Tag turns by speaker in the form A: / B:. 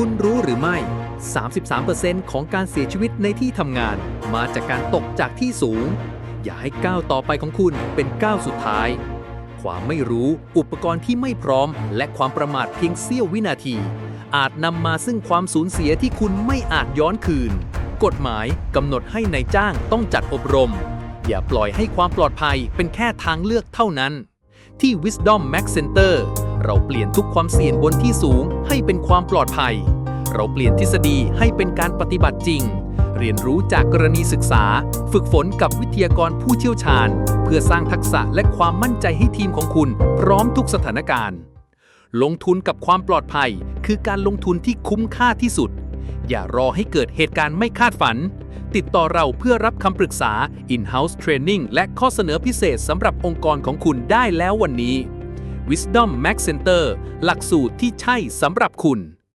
A: คุณรู้หรือไม่ 33%ของการเสียชีวิตในที่ทำงาน มาจากการตกจากที่สูง อย่าให้ก้าวต่อไปของคุณเป็นก้าวสุดท้าย ความไม่รู้ อุปกรณ์ที่ไม่พร้อม และความประมาทเพียงเสี้ยววินาที อาจนำมาซึ่งความสูญเสียที่คุณไม่อาจย้อนคืน กฎหมายกำหนดให้ในายจ้างต้องจัดอบรม อย่าปล่อยให้ความปลอดภัยเป็นแค่ทางเลือกเท่านั้น ที่ Wisdom Max Center เราเปลี่ยนทุกความเสี่ยงบนที่สูงให้เป็นความปลอดภัย เราเปลี่ยนทฤษฎีให้เป็นการปฏิบัติจริง เรียนรู้จากกรณีศึกษา ฝึกฝนกับวิทยากรผู้เชี่ยวชาญ เพื่อสร้างทักษะและความมั่นใจให้ทีมของคุณ พร้อมทุกสถานการณ์ ลงทุนกับความปลอดภัย คือการลงทุนที่คุ้มค่าที่สุด อย่ารอให้เกิดเหตุการณ์ไม่คาดฝันติดต่อเราเพื่อรับคำปรึกษา in-house training และข้อเสนอพิเศษสำหรับองค์กรของคุณได้แล้ววันนี้ Wisdom Max Center หลักสูตรที่ใช่สำหรับคุณ